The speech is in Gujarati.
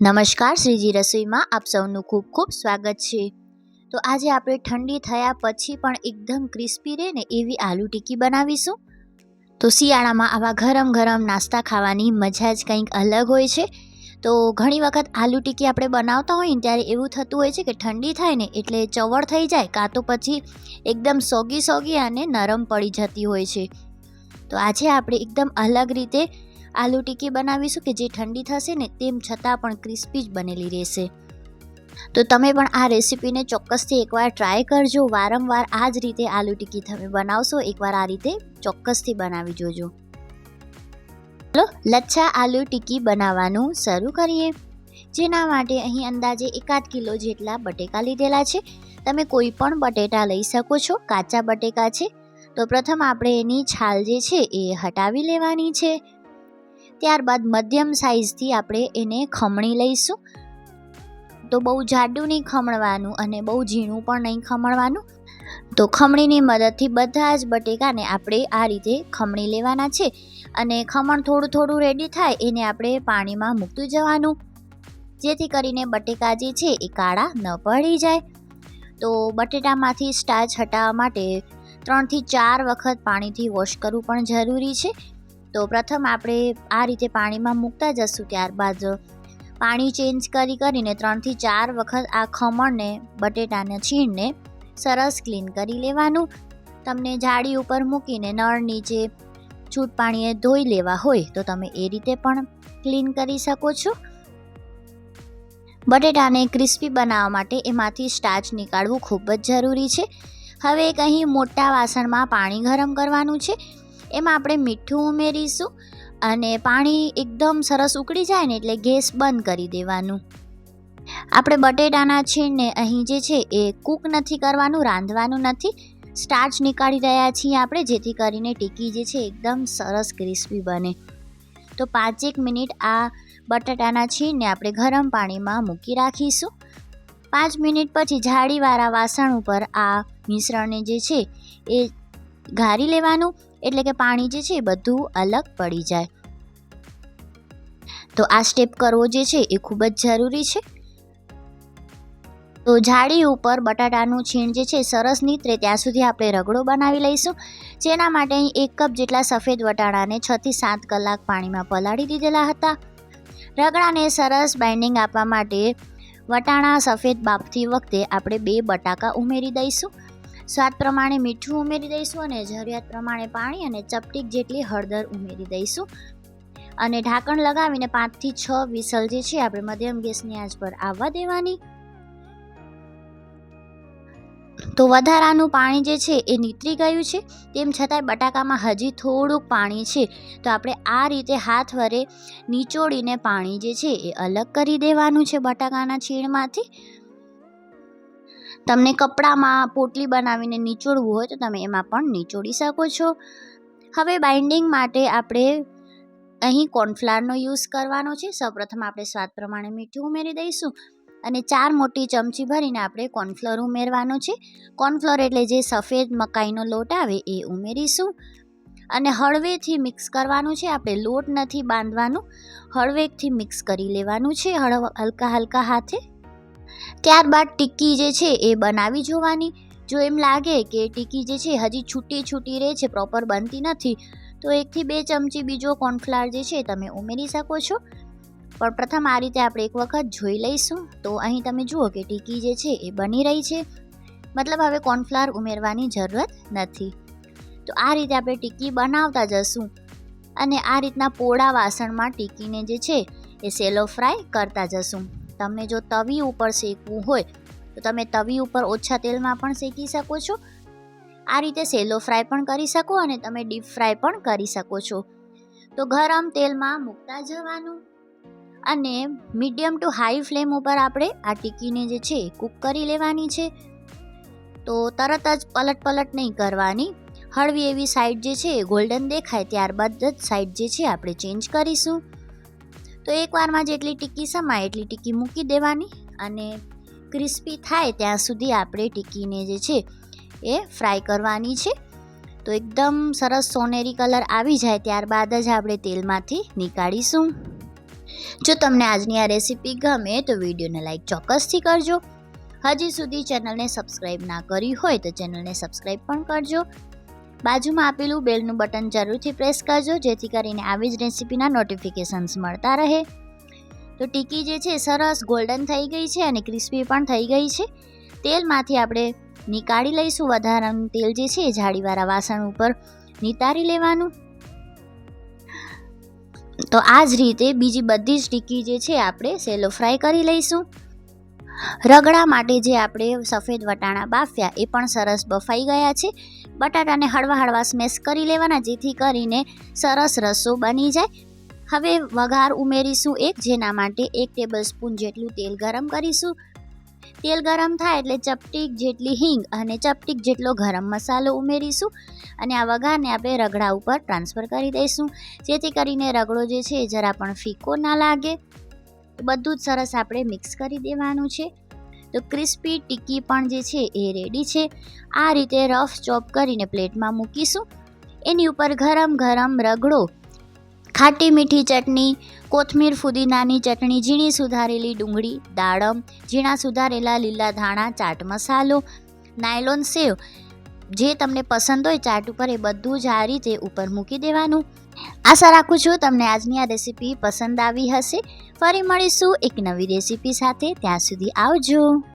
નમસ્કાર, શ્રીજી રસોઈમાં આપ સૌનું ખૂબ ખૂબ સ્વાગત છે. તો આજે આપણે ઠંડી થયા પછી પણ એકદમ ક્રિસ્પી રહે ને એવી આલુ ટિક્કી બનાવીશું. તો શિયાળામાં આવા ગરમ ગરમ નાસ્તા ખાવાની મજા જ કંઈક અલગ હોય છે. તો ઘણી વખત આલુ ટિક્કી આપણે બનાવતા હોઈએ ત્યારે એવું થતું હોય છે કે ઠંડી થાય ને એટલે ચવળ થઈ જાય, કાં તો પછી એકદમ સોગી સોગી અને નરમ પડી જતી હોય છે. તો આજે આપણે એકદમ અલગ રીતે આલુ ટિક્કી બનાવીશું કે જે ઠંડી થશે ને તેમ છતાં પણ ક્રિસ્પી જ બનેલી રહેશે. તો તમે પણ આ રેસીપીને ચોક્કસથી એકવાર ટ્રાય કરજો. વારંવાર આ જ રીતે આલુ ટિક્કી તમે બનાવશો, એકવાર આ રીતે ચોક્કસથી બનાવી જોજો. ચાલો, લચ્છા આલુ ટિક્કી બનાવવાનું શરૂ કરીએ. જેના માટે અહીં અંદાજે એકાદ કિલો જેટલા બટેકા લીધેલા છે. તમે કોઈ પણ બટેટા લઈ શકો છો. કાચા બટેકા છે. તો પ્રથમ આપણે એની છાલ જે છે એ હટાવી લેવાની છે. ત્યારબાદ મધ્યમ સાઇઝથી આપણે એને ખમણી લઈશું. તો બહુ જાડું નહીં ખમણવાનું અને બહુ ઝીણું પણ નહીં ખમણવાનું. તો ખમણીની મદદથી બધા જ બટેકાને આપણે આ રીતે ખમણી લેવાના છે અને ખમણ થોડું થોડું રેડી થાય એને આપણે પાણીમાં મૂકતું જવાનું. જેથી કરીને બટેકા જે છે એ કાળા ન પડી જાય. તો બટેટામાંથી સ્ટાર્ચ હટાવવા માટે ત્રણથી ચાર વખત પાણીથી વોશ કરવું પણ જરૂરી છે. તો પ્રથમ આપણે આ રીતે પાણીમાં મૂકતા જશું ત્યારબાદ પાણી ચેન્જ કરી કરીને ત્રણથી ચાર વખત આ ખમણને, બટેટાને, છીણને સરસ ક્લીન કરી લેવાનું. તમને જાળી ઉપર મૂકીને નળ નીચે છૂટ પાણીએ ધોઈ લેવા હોય તો તમે એ રીતે પણ ક્લીન કરી શકો છો. બટેટાને ક્રિસ્પી બનાવવા માટે એમાંથી સ્ટાર્ચ નીકાળવું ખૂબ જ જરૂરી છે. હવે એક અહીં મોટા વાસણમાં પાણી ગરમ કરવાનું છે. એમાં આપણે મીઠું ઉમેરીશું અને પાણી એકદમ સરસ ઉકળી જાય ને એટલે ગેસ બંધ કરી દેવાનું. આપણે બટેટાના છીણને અહીં જે છે એ કૂક નથી કરવાનું, રાંધવાનું નથી. સ્ટાર્ચ નીકાળી રહ્યા છીએ આપણે, જેથી કરીને ટીકી જે છે એકદમ સરસ ક્રિસ્પી બને. તો પાંચેક મિનિટ આ બટાટાના છીણને આપણે ગરમ પાણીમાં મૂકી રાખીશું. પાંચ મિનિટ પછી જાળીવાળા વાસણ ઉપર આ મિશ્રણને જે છે એ ઘારી લેવાનું. એટલે કે પાણી જે છે એ બધું અલગ પડી જાય. તો આ સ્ટેપ કરવો જે છે એ ખૂબ જ જરૂરી છે. તો જાળી ઉપર બટાટાનું છીણ જે છે સરસ નીતરે ત્યાં સુધી આપણે રગડો બનાવી લઈશું. જેના માટે અહીં એક કપ જેટલા સફેદ વટાણાને છથી સાત કલાક પાણીમાં પલાળી દીધેલા હતા. રગડાને સરસ બાઇન્ડિંગ આપવા માટે વટાણા સફેદ બાફતી વખતે આપણે બે બટાકા ઉમેરી દઈશું. સ્વાદ પ્રમાણે મીઠું ઉમેરી દઈશું અને જરૂરિયાત પ્રમાણે પાણી અને ચપટીક જેટલી હળદર ઉમેરી દઈશું. અને ઢાંકણ લગાવીને પાંચથી છ વિસલ જે છે આપણે મધ્યમ ગેસની આંચ પર આવવા દેવાની. તો વધારાનું પાણી જે છે એ નીતરી ગયું છે, તેમ છતાંય બટાકામાં હજી થોડુંક પાણી છે. તો આપણે આ રીતે હાથ વડે નીચોડીને પાણી જે છે એ અલગ કરી દેવાનું છે બટાકાના છીણમાંથી. તમને કપડામાં પોટલી બનાવીને નીચોડવું હોય તો તમે એમાં પણ નીચોડી શકો છો. હવે બાઇન્ડિંગ માટે આપણે અહીં કોર્નફ્લાવરનો યુઝ કરવાનો છે. સૌપ્રથમ આપણે સ્વાદ પ્રમાણે મીઠું ઉમેરી દઈશું અને ચાર મોટી ચમચી ભરીને આપણે કોર્નફ્લોર ઉમેરવાનો છે. કોર્નફ્લોર એટલે જે સફેદ મકાઈનો લોટ આવે એ ઉમેરીશું. અને હળવેથી મિક્સ કરવાનું છે. આપણે લોટ નથી બાંધવાનું. હળવેથી મિક્સ કરી લેવાનું છે. હળવ હલકા હલકા હાથે. ત્યારબાદ ટિક્કી જે છે એ બનાવી જોવાની. જો એમ લાગે કે ટિક્કી જે છે હજી છૂટી છૂટી રહે છે પ્રોપર બનતી નથી, તો એકથી બે ચમચી બીજો કોર્નફ્લાવર જે છે તમે ઉમેરી શકો છો. પણ પ્રથમ આ રીતે આપણે એક વખત જોઈ લઈશું. તો અહીં તમે જુઓ કે ટીકી જે છે એ બની રહી છે. મતલબ હવે કોર્નફ્લાવર ઉમેરવાની જરૂરત નથી. તો આ રીતે આપણે ટીકી બનાવતા જશું. અને આ રીતના પોળા વાસણમાં ટીકીને જે છે એ સેલો ફ્રાય કરતા જશું. તમને જો તવી ઉપર શેકવું હોય, તો તમે તવી ઉપર ઓછા તેલમાં પણ શેકી શકો છો. આ રીતે સેલો ફ્રાય પણ કરી શકો અને તમે ડીપ ફ્રાય પણ કરી શકો છો. તો ગરમ તેલમાં મૂકતા જવાનું. અને મીડિયમ ટુ હાઈ ફ્લેમ ઉપર આપણે આ ટીકીને જે છે કૂક કરી લેવાની છે. તો તરત જ પલટ પલટ નહીં કરવાની. હળવી એવી સાઈડ જે છે ગોલ્ડન દેખાય ત્યારબાદ જ સાઈડ જે છે આપણે ચેન્જ કરીશું. તો એકવારમાં જેટલી ટીકી સમાય, એટલી ટીકી મૂકી દેવાની અને ક્રિસ્પી થાય ત્યાં સુધી આપણે ટીકીને જે છે એ ફ્રાય કરવાની છે. તો એકદમ સરસ સોનેરી કલર આવી જાય ત્યારબાદ જ આપણે તેલમાંથી નીકાળીશું. જો તમને આજની આ રેસીપી ગમે તો વિડીયોને લાઈક ચોક્કસથી કરજો. હજી સુધી ચેનલને સબસ્ક્રાઈબ ના કરી હોય તો ચેનલને સબસ્ક્રાઈબ પણ કરજો. બાજુમાં આપેલું બેલનું બટન જરૂરથી પ્રેસ કરજો, જેથી કરીને આવી જ રેસીપીના નોટિફિકેશન્સ મળતા રહે. તો ટીકી જે છે સરસ ગોલ્ડન થઈ ગઈ છે અને ક્રિસ્પી પણ થઈ ગઈ છે. તેલમાંથી આપણે નીકાળી લઈશું વધારાનું તેલ જે છે એ જાળીવાળા વાસણ ઉપર નિતારી લેવાનું. તો આ જ રીતે બીજી બધી જ ટીકી જે છે આપણે સેલો ફ્રાય કરી લઈશું. રગડા માટે જે આપણે સફેદ વટાણા બાફ્યા એ પણ સરસ બફાઈ ગયા છે. બટાટાને હળવા હળવા સ્મેશ કરી લેવાના, જેથી કરીને સરસ રસો બની જાય. હવે વઘાર ઉમેરીશું એક, જેના માટે એક ટેબલ સ્પૂન જેટલું તેલ ગરમ કરીશું. તેલ ગરમ થાય એટલે ચપટીક જેટલી હિંગ અને ચપટીક જેટલો ગરમ મસાલો ઉમેરીશું અને આ વઘારને આપણે રગડા ઉપર ટ્રાન્સફર કરી દઈશું. જેથી કરીને રગડો જે છે એ જરા પણ ફીકો ના લાગે. બધું જ સરસ આપણે મિક્સ કરી દેવાનું છે. તો ક્રિસ્પી ટિક્કી પણ જે છે એ રેડી છે. આ રીતે રફ ચોપ કરીને પ્લેટમાં મૂકીશું. એની ઉપર ગરમ ગરમ રગડો, ખાટી મીઠી ચટણી, કોથમીર ફુદીનાની ચટણી, ઝીણી સુધારેલી ડુંગળી, દાડમ, ઝીણા સુધારેલા લીલા ધાણા, ચાટ મસાલો, નાયલોન સેવ, જે તમને પસંદ હોય ચાટ ઉપર એ બધું જ આ રીતે ઉપર મૂકી દેવાનું. આશા રાખું છું તમને આજની આ રેસીપી પસંદ આવી હશે. ફરી મળીશું એક નવી રેસીપી સાથે. ત્યાં સુધી આવજો.